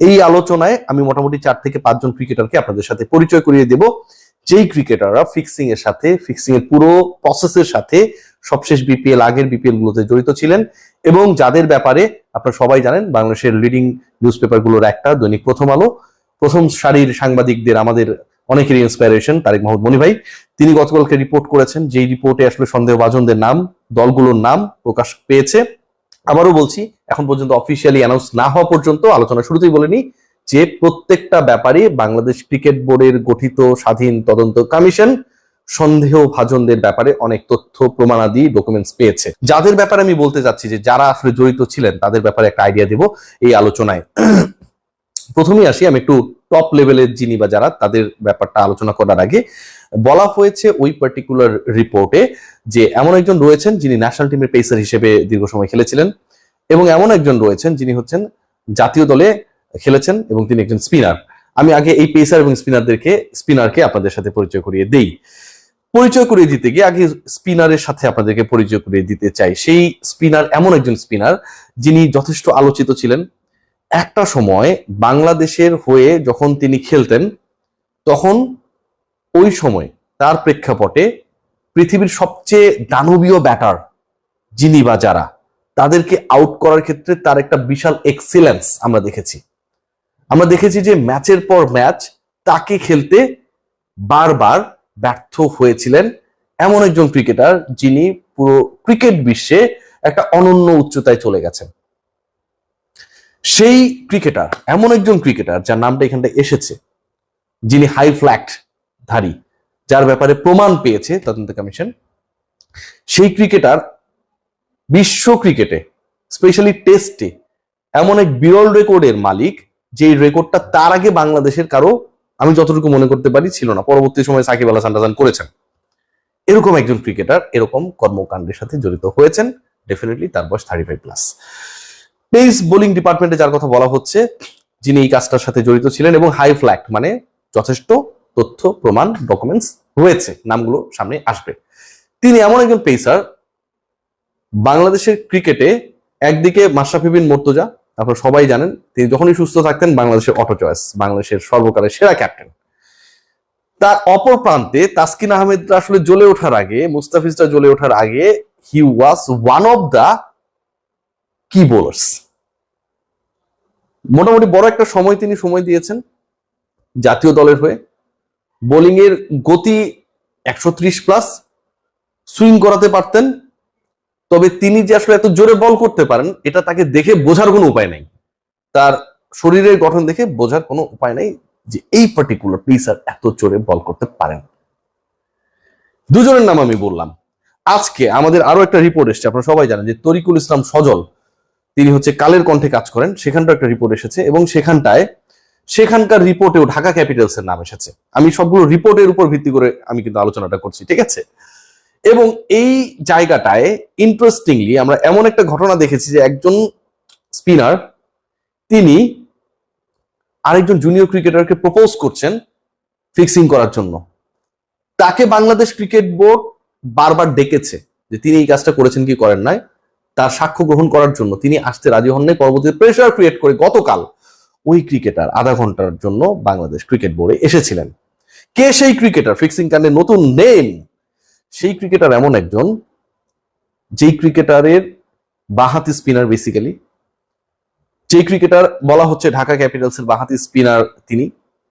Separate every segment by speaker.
Speaker 1: এই আলোচনায় আমি মোটামুটি চার থেকে পাঁচজন ক্রিকেটারকে আপনাদের সাথে পরিচয় করিয়ে দেব। যেই ক্রিকেটাররা ফিক্সিং এর সাথে ফিক্সিং এর পুরো প্রসেসের সাথে সবশেষ বিপিএল আগের বিপিএল গুলোতে জড়িত ছিলেন এবং যাদের ব্যাপারে আপনারা সবাই জানেন, বাংলাদেশের লিডিং নিউজ পেপারগুলোর একটা দৈনিক প্রথম আলো। প্রথম সারির সাংবাদিকদের আমাদের অনেকেরই ইন্সপাইরেশন তারেক মাহমুদ মনি ভাই। তিনি গতকালকে রিপোর্ট করেছেন, যেই রিপোর্টে আসলে সন্দেহভাজনদের নাম, দলগুলোর নাম প্রকাশ পেয়েছে। আবারও বলছি এখন পর্যন্ত অফিসিয়ালি অ্যানাউন্স না হওয়া পর্যন্ত, আলোচনা শুরুতেই বলেনি যে প্রত্যেকটা ব্যাপারে বাংলাদেশ ক্রিকেট বোর্ডের গঠিত স্বাধীন তদন্ত কমিশন সন্দেহ ভাজনদের ব্যাপারে অনেক তথ্য, প্রমাণাদি ডকুমেন্টস পেয়েছে। যাদের ব্যাপারে আমি বলতে চাচ্ছি যে যারা আসলে জড়িত ছিলেন, তাদের ব্যাপারে একটা আইডিয়া দেব এই আলোচনায়। প্রথমেই আসি, আমি একটু টপ লেভেলের যিনি বা যারা, তাদের ব্যাপারটা আলোচনা করার আগে বলা হয়েছে ওই পার্টিকুলার রিপোর্টে যে এমন একজন রয়েছেন যিনি ন্যাশনাল টিমের পেসার হিসেবে দীর্ঘ সময় খেলেছিলেন। এবং এমন একজন রয়েছেন যিনি হচ্ছেন জাতীয় দলে খেলেছেন এবং তিনি একজন স্পিনার। আমি আগে এই পেসার এবং স্পিনারদেরকে, স্পিনারকে আপনাদের সাথে পরিচয় করিয়ে দেই। পরিচয় করিয়ে দিতে গিয়ে আগে স্পিনারের সাথে আপনাদেরকে পরিচয় করিয়ে দিতে চাই। সেই স্পিনার, এমন একজন স্পিনার যিনি যথেষ্ট আলোচিত ছিলেন। একটা সময় বাংলাদেশের হয়ে যখন তিনি খেলতেন, তখন ওই সময় তার প্রেক্ষাপটে পৃথিবীর সবচেয়ে দানবীয় ব্যাটার যিনি বা যারা তাদেরকে আউট করার ক্ষেত্রে তার একটা বিশাল এক্সিলেন্স আমরা দেখেছি। আমরা দেখেছি যে ম্যাচের পর ম্যাচ তাকে খেলতে বারবার ব্যর্থ হয়েছিলেন এমন একজন ক্রিকেটার যিনি পুরো ক্রিকেট বিশ্বে একটা অনন্য উচ্চতায় চলে গেছেন। সেই ক্রিকেটার এমন একজন ক্রিকেটার যার নামটা এখানটা এসেছে, যিনি হাই ফ্ল্যাক্ট ধারী যার ব্যাপারে প্রমাণ পেয়েছে তদন্ত কমিশন। সেই ক্রিকেটার বিশ্ব ক্রিকেটে স্পেশালি টেস্টে এমন এক বিরল রেকর্ডের মালিক, যেই রেকর্ডটা তার আগে বাংলাদেশের কারও, আমি যতটুকু মনে করতে পারি, ছিল না। পরবর্তী সময় সাকিব আল হাসান করেছেন। এরকম একজন ক্রিকেটার এরকম কর্মকাণ্ডের সাথে জড়িত হয়েছেন ডেফিনেটলি তার বয়স thirty five plus pace bowling ডিপার্টমেন্টে যার কথা বলা হচ্ছে, যিনি এই কাজটার সাথে জড়িত ছিলেন এবং হাই ফ্ল্যাক্ট মানে যথেষ্ট তথ্য, প্রমাণ ডকুমেন্টস রয়েছে, নামগুলো সামনে আসবে। তিনি এমন একজন পেসার বাংলাদেশের ক্রিকেটে একদিকে মাশরাফি বিন মর্তুজা, আপনারা সবাই জানেন, তিনি যখনই সুস্থ থাকতেন, বাংলাদেশের অটো চয়েস, বাংলাদেশের সর্বকালের সেরা ক্যাপ্টেন। তার অপর প্রান্তে তাসকিন আহমেদরা আসলে জ্বলে ওঠার আগে, মুস্তাফিজরা জ্বলে ওঠার আগে he was one of the কি বোলার্স মোটামুটি বড় একটা সময় তিনি সময় দিয়েছেন জাতীয় দলের হয়ে। বোলিং এর গতি একশো ত্রিশ প্লাস সুইং করাতে পারতেন। তবে তিনি যে আসলে এত জোরে বল করতে পারেন, এটা তাকে দেখে বোঝার কোনো উপায় নাই। তার শরীরের গঠন দেখে বোঝার কোনো উপায় নাই যে এই পার্টিকুলার প্লেসার এত জোরে বল করতে পারেন। দুজনের নাম আমি বললাম। আজকে আমাদের আরও একটা রিপোর্ট এসেছে, আপনারা সবাই জানেন যে তরিকুল ইসলাম সজল, তিনি হচ্ছে কালের কণ্ঠে কাজ করেন, সেখানটাও একটা রিপোর্ট এসেছে এবং সেখানটায়, সেখানকার রিপোর্টেও ঢাকা ক্যাপিটালস এর নাম এসেছে। আমি সবগুলো রিপোর্টের উপর ভিত্তি করে আমি কিন্তু আলোচনাটা করছি, ঠিক আছে? এবং এই জায়গাটায় ইন্টারেস্টিংলি আমরা এমন একটা ঘটনা দেখেছি যে একজন স্পিনার তিনি আরেকজন জুনিয়র ক্রিকেটারকে প্রপোজ করছেন ফিক্সিং করার জন্য। তাকে বাংলাদেশ ক্রিকেট বোর্ড বারবার ডেকেছে যে তিনি এই কাজটা করেছেন কি করেন নাই। তার সাক্ষ্য গ্রহণ করার জন্য তিনি আসতে রাজি হন নাই পরবর্তীতে প্রেশার ক্রিয়েট করে গতকাল ওই ক্রিকেটার আধা ঘণ্টার জন্য বাংলাদেশ ক্রিকেট বোর্ডে এসেছিলেন। কে সেই ক্রিকেটার ফিক্সিং কাণ্ডে নতুন নেম সেই ক্রিকেটার এমন একজন, যেই ক্রিকেটারের বাহাতি স্পিনার বেসিক্যালি যে ক্রিকেটার বলা হচ্ছে ঢাকা ক্যাপিটালসের বাহাতি স্পিনার তিনি,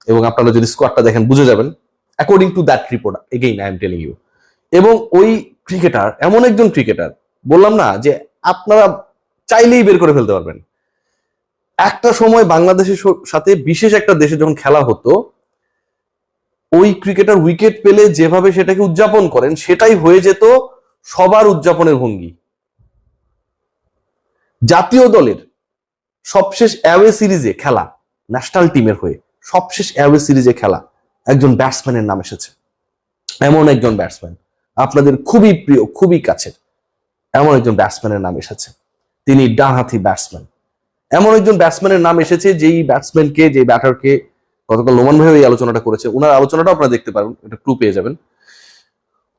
Speaker 1: এবং আপনারা যদি স্কোয়াডটা দেখেন বুঝে যাবেন according to that report again I am telling you এবং ওই ক্রিকেটার এমন একজন ক্রিকেটার বললাম না যে আপনারা চাইলেই বের করে ফেলতে পারবেন। একটা সময় বাংলাদেশের সাথে বিশেষ একটা দেশে যখন খেলা হতো ওই ক্রিকেটার উইকেট পেলে যেভাবে সেটাকে উদযাপন করেন, সেটাই হয়ে যেত সবার উদযাপনের ভঙ্গি জাতীয় দলের সবশেষ অ্যাওয়ে সিরিজে খেলা ন্যাশনাল টিমের হয়ে সবশেষ অ্যাওয়ে সিরিজে খেলা একজন ব্যাটসম্যানের নাম এসেছে। এমন একজন ব্যাটসম্যান আপনাদের খুবই প্রিয়, খুবই কাছের, এমন একজন ব্যাটসম্যানের নাম এসেছে। তিনি ডানহাতি ব্যাটসম্যান এমন একজন ব্যাটসম্যানের নাম এসেছে যেই ব্যাটসম্যানকে যে ব্যাটারকে গতকাল নোমান ভাই এই আলোচনাটা করেছে। ওনার আলোচনাটাও আপনারা দেখতে পারবেন এটা ক্লু পেয়ে যাবেন।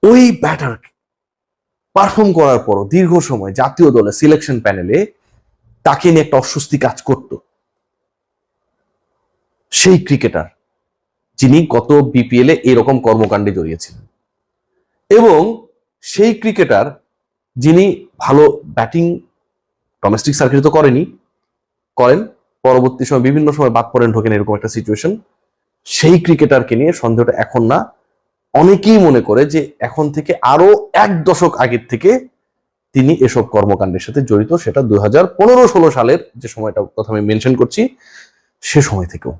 Speaker 1: ওই ব্যাটার পারফর্ম করার পরও দীর্ঘ সময় জাতীয় দলে সিলেকশন প্যানেলে তাকে নিয়ে একটা অস্বস্তি কাজ করত। সেই ক্রিকেটার যিনি গত বিপিএলে এরকম কর্মকাণ্ডে জড়িয়েছিলেন। এবং সেই ক্রিকেটার যিনি ভালো ব্যাটিং ডোমেস্টিক সার্কিট তো করেনি, করেন পরবর্তী সময় বিভিন্ন সময় বাদ পড়েন ঢোকেন এরকম একটা সিচুয়েশন সেই ক্রিকেটারকে নিয়ে সন্দেহটা এখন না। অনেকেই মনে করে যে এখন থেকে আরও এক দশক আগের থেকে তিনি এসব কর্মকাণ্ডের সাথে জড়িত। সেটা দুই হাজার পনেরো ষোলো সালের যে সময়টা কথা আমি মেনশন করছি, সে সময় থেকেও।